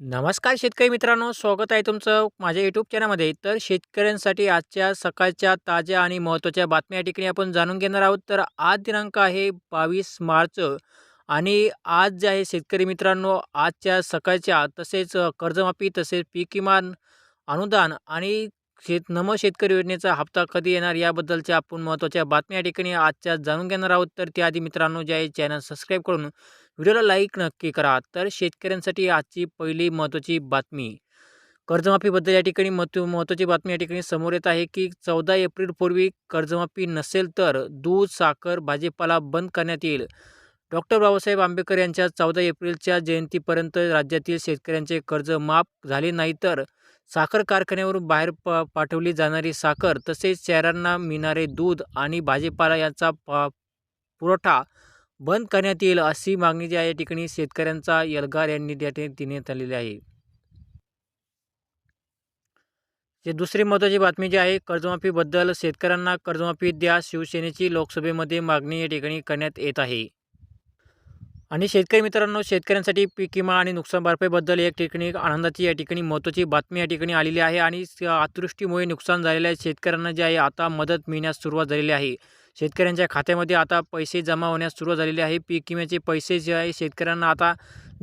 नमस्कार शेतकरी मित्रांनो स्वागत आहे तुमचं माझ्या यूट्यूब चॅनलमध्ये तर शेतकऱ्यांसाठी आजच्या सकाळच्या ताज्या आणि महत्त्वाच्या बातम्या या ठिकाणी आपण जाणून घेणार आहोत. तर आज दिनांक आहे बावीस मार्च आणि आज जे आहे शेतकरी मित्रांनो आजच्या सकाळच्या तसेच कर्जमाफी तसेच पीक किमान अनुदान आणि शेत नम शेतकरी योजनेचा हप्ता कधी येणार याबद्दलच्या आपण महत्त्वाच्या बातम्या या ठिकाणी आजच्या जाणून घेणार आहोत. तर त्याआधी मित्रांनो जे आहे चॅनल सबस्क्राईब करून व्हिडिओला लाईक नक्की करा. तर शेतकऱ्यांसाठी आजची पहिली महत्त्वाची बातमी. कर्जमाफीबद्दल या ठिकाणी महत्त्व महत्त्वाची बातमी या ठिकाणी समोर येत आहे की चौदा एप्रिलपूर्वी कर्जमाफी नसेल तर दूध साखर भाजीपाला बंद करण्यात येईल. डॉक्टर बाबासाहेब आंबेडकर यांच्या चौदा एप्रिलच्या जयंतीपर्यंत राज्यातील शेतकऱ्यांचे कर्ज माफ झाले नाही तर साखर कारखान्यावरून बाहेर प पाठवली जाणारी साखर तसेच शहरांना मिळणारे दूध आणि भाजीपाला यांचा प पुरवठा बंद करण्यात येईल अशी मागणी जी आहे या ठिकाणी शेतकऱ्यांचा यलगार यांनी त्या ठिकाणी देण्यात आलेली आहे. जे दुसरी महत्त्वाची बातमी जी आहे कर्जमाफीबद्दल शेतकऱ्यांना कर्जमाफी द्या शिवसेनेची लोकसभेमध्ये मागणी या ठिकाणी करण्यात येत आहे. आणि शेतकरी मित्रांनो शेतकऱ्यांसाठी पीक विमा आणि नुकसान भरपाईबद्दल एक ठिकाणी आनंदाची या ठिकाणी महत्त्वाची बातमी या ठिकाणी आलेली आहे आणि अतिवृष्टीमुळे नुकसान झालेल्या शेतकऱ्यांना जे आहे आता मदत मिळण्यास सुरुवात झालेली आहे. शेतकऱ्यांच्या खात्यामध्ये आता पैसे जमा होण्यास सुरुवात झालेली आहे. पीक विम्याचे पैसे जे आहे शेतकऱ्यांना आता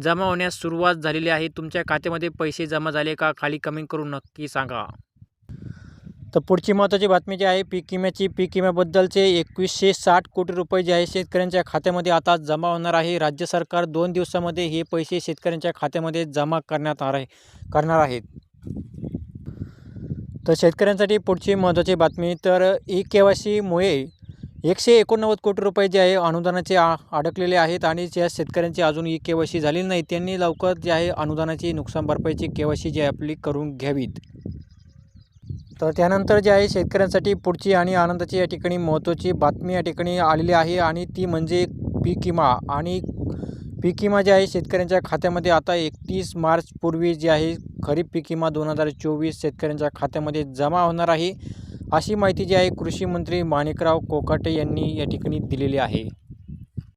जमा होण्यास सुरुवात झालेली आहे. तुमच्या खात्यामध्ये पैसे जमा झाले का खाली कमेंट करून नक्की सांगा. तर पुढची महत्त्वाची बातमी जी आहे पीक विम्याची. पीक विम्याबद्दलचे एकवीसशे साठ कोटी रुपये जे आहे शेतकऱ्यांच्या खात्यामध्ये आता जमा होणार आहे. राज्य सरकार दोन दिवसामध्ये हे पैसे शेतकऱ्यांच्या खात्यामध्ये जमा करण्यात आहे करणार आहेत. तर शेतकऱ्यांसाठी पुढची महत्त्वाची बातमी तर ई के वाय सीमुळे एकशे एकोणनव्वद कोटी रुपये जे आहे अनुदानाचे आ अडकलेले आहेत आणि ज्या शेतकऱ्यांची अजून ई के वाय सी झालेली नाही त्यांनी लवकर जे आहे अनुदानाची नुकसान भरपाईची के वाय सी जी आपली करून घ्यावीत. तर त्यानंतर जे आहे शेतकऱ्यांसाठी पुढची आणि आनंदाची या ठिकाणी महत्त्वाची बातमी या ठिकाणी आलेली आहे आणि ती म्हणजे पीक विमा. आणि पीक विमा जे आहे शेतकऱ्यांच्या खात्यामध्ये आता एकतीस मार्चपूर्वी जे आहे खरीप पीक विमा दोन हजार चोवीस शेतकऱ्यांच्या खात्यामध्ये जमा होणार आहे. अशी माहिती जी आहे कृषी मंत्री माणिकराव कोकाटे यांनी या ठिकाणी दिलेली आहे.